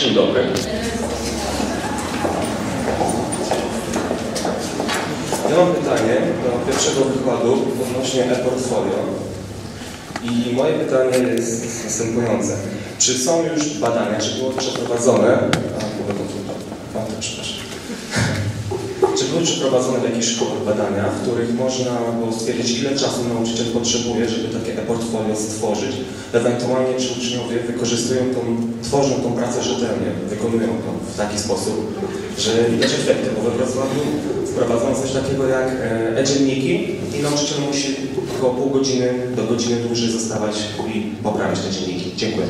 Dzień dobry. Ja mam pytanie do pierwszego wykładu odnośnie e-portfolio. I moje pytanie jest następujące. Czy są już badania, czy było przeprowadzone... A, było to przepraszam. Były przeprowadzone w jakichś szkołach badania, w których można było stwierdzić, ile czasu nauczyciel potrzebuje, żeby takie e-portfolio stworzyć? Ewentualnie, czy uczniowie wykorzystują tą, tworzą tą pracę rzetelnie, wykonują to w taki sposób, że widać efekty, bo we Wrocławiu wprowadzono coś takiego jak e, e-dzienniki i nauczyciel musi około pół godziny do godziny dłużej zostawać i poprawiać te dzienniki. Dziękuję.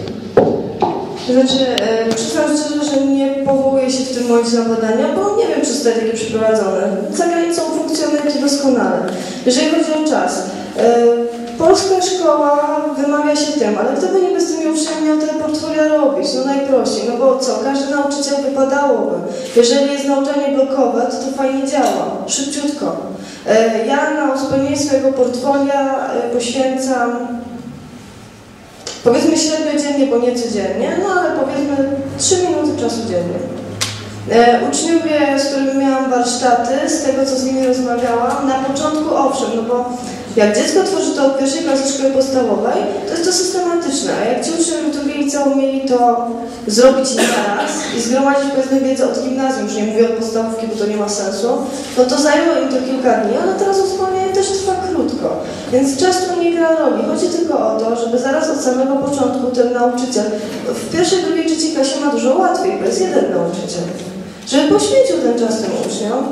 Znaczy, e, przyznam szczerze, że nie powołuję się w tym momencie na badania, bo nie wiem, czy zostały takie przeprowadzone. Za granicą funkcjonuje to doskonale. Jeżeli chodzi o czas, e, polska szkoła wymawia się tym, ale kto by nie bez tymi uczniami miał te portfolio robić? No najprościej, no bo co, każdy nauczyciel wypadałoby. Jeżeli jest nauczanie blokowe, to to fajnie działa, szybciutko. E, Ja na uzupełnienie swojego portfolia poświęcam Powiedzmy średnio dziennie, bo nie codziennie, no ale powiedzmy 3 minuty czasu dziennie. E, uczniowie, z którymi miałam warsztaty, z tego co z nimi rozmawiałam, na początku owszem, no bo jak dziecko tworzy to od pierwszej klasy szkoły podstawowej, to jest to systematyczne, a jak ci uczniowie to liceum mieli to zrobić naraz i zgromadzić powiedzmy wiedzę od gimnazjum, już nie mówię od podstawówki, bo to nie ma sensu, no to zajęło im to kilka dni, ale teraz uzupełnienie też trwa krótko. Więc czas tu nie gra roli. Chodzi tylko o to, żeby zaraz od samego początku ten nauczyciel w pierwszej, drugiej, trzeciej klasie ma dużo łatwiej, bo jest jeden nauczyciel. Żeby poświęcił ten czas tym uczniom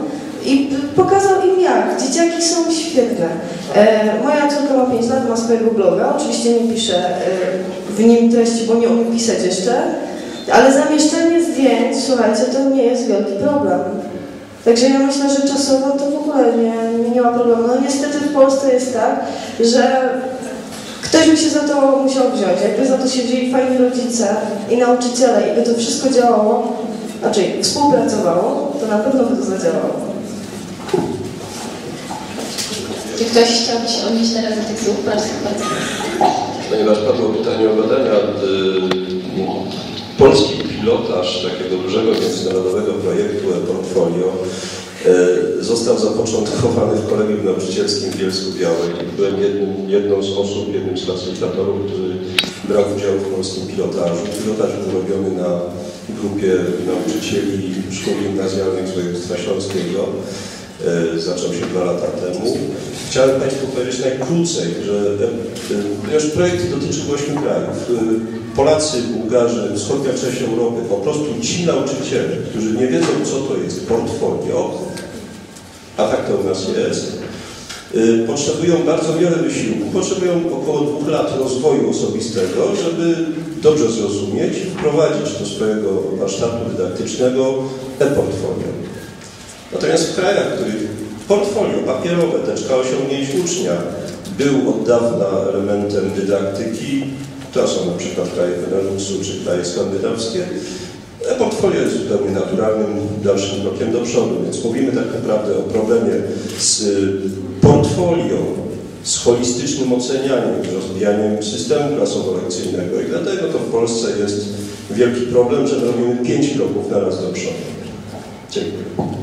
i pokazał im jak. Dzieciaki są świetne. E, moja córka ma 5 lat, ma swojego bloga. Oczywiście nie pisze e, w nim treści, bo nie umie pisać jeszcze. Ale zamieszczenie zdjęć, słuchajcie, to nie jest wielki problem. Także ja myślę, że czasowo to w ogóle nie, nie ma problemu. No niestety w Polsce jest tak, że ktoś by się za to musiał wziąć. Jakby za to się wzięli fajni rodzice i nauczyciele i by to wszystko działało, znaczy współpracowało, to na pewno by to zadziałało. Czy ktoś chciałby się odnieść teraz do tych słów? Bardzo, bardzo. Ponieważ padło pytanie o badania, y, polski pilotaż takiego dużego międzynarodowego projektu e-portfolio y, został zapoczątkowany w Kolegium Nauczycielskim w Bielsku Białej. Byłem jednym, jedną z osób, jednym z facylitatorów, który brał udział w polskim pilotażu. Pilotaż był robiony na grupie nauczycieli szkół gimnazjalnych z województwa śląskiego. E, zaczął się dwa lata temu. Chciałem Państwu powiedzieć najkrócej, że ponieważ projekt dotyczy ośmiu krajów. E, Polacy, Bułgarzy, wschodnia część Europy, po prostu ci nauczyciele, którzy nie wiedzą, co to jest portfolio, a tak to u nas jest, potrzebują bardzo wiele wysiłku, potrzebują około dwóch lat rozwoju osobistego, żeby dobrze zrozumieć wprowadzić do swojego warsztatu dydaktycznego e-portfolio. Natomiast w krajach, w których portfolio papierowe, teczka osiągnięć ucznia był od dawna elementem dydaktyki, to są na przykład kraje Beneluxu czy kraje skandynawskie, portfolio jest zupełnie naturalnym dalszym krokiem do przodu, więc mówimy tak naprawdę o problemie z portfolio, z holistycznym ocenianiem, rozwijaniem systemu klasowo-lekcyjnego i dlatego to w Polsce jest wielki problem, że robimy pięć kroków na raz do przodu. Dziękuję.